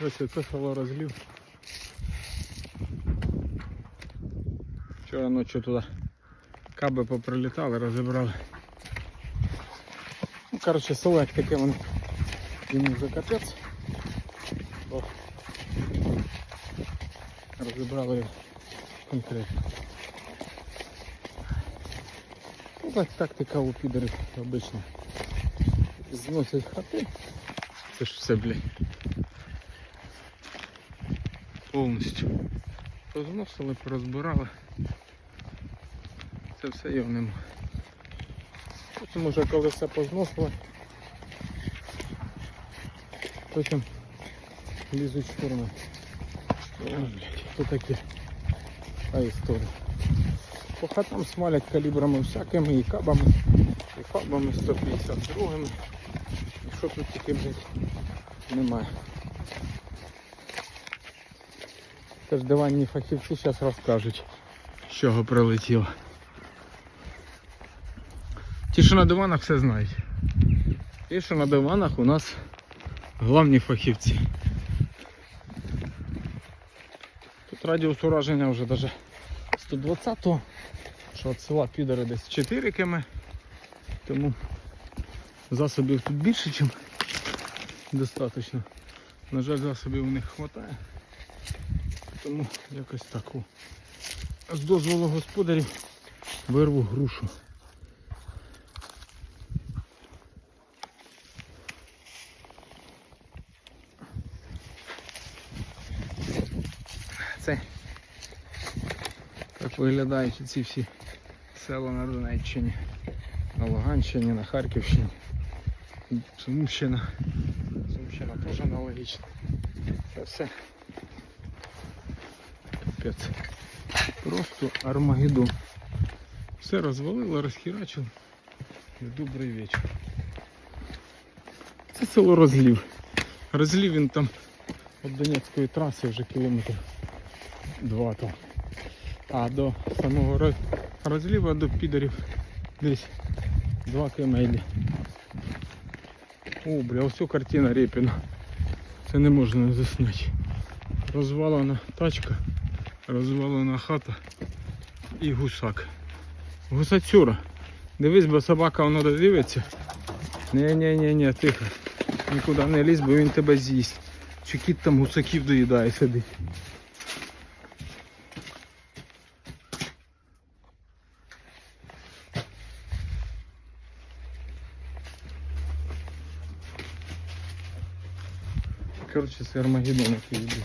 Ось це село розлів. Вчора ночі туди каби поприлітали, розібрали. Ну, коротше, село як таке воно йому вже капець. Бо розібрали його конкретно. Ну, так тактика у підерів обично. Зносять хати. Це ж все, блядь. Повністю. Позносили, порозбирали. Це все його нема. Потім уже коли все позносили, потім лізуть в блядь, що таке? Та історія. По хатам смалять калібрами всякими, і кабами, і фабами 152 І що тут тільки, блядь, немає. Це ж диванні фахівці зараз розкажуть, з чого прилетіло. Ті, що на диванах все знають. Ті, що на диванах у нас головні фахівці. Тут радіус ураження вже навіть 120-го, що від села підери десь 4 км. Тому засобів тут більше, ніж достатньо. На жаль, засобів у них вистачає. Тому якось так. З дозволу господарів вирву грушу. Це так виглядають ці всі села на Донеччині, на Луганщині, на Харківщині, Сумщина. Сумщина теж аналогічна. Це все Капець. Просто Армагеддон. Все розвалило, розхерачило. І добрий вечір. Це село розлів. Розлів він там від Донецької траси вже кілометрів два там. А до самого роз- розліва до підерів десь 2 км. О, бля, ось картина Репіна. Це не можна не засняти. Розвалена тачка, розвалена хата і гусак. Гусацюра. Дивись, бо собака воно додивиться. Ні-ні-ні, тихо. Нікуди не лізь, бо він тебе з'їсть. Чи кіт там гусаків доїдає сидить. Коротше, це Армагеддон який йде.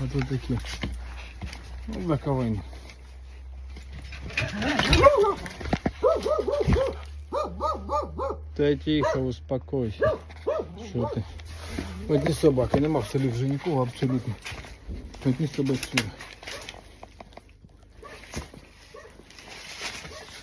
А тут такі. Ну, заковені. Та тихо, успокойся. Що ти? Одні собаки, нема в селі вже нікого абсолютно. Одні собаки.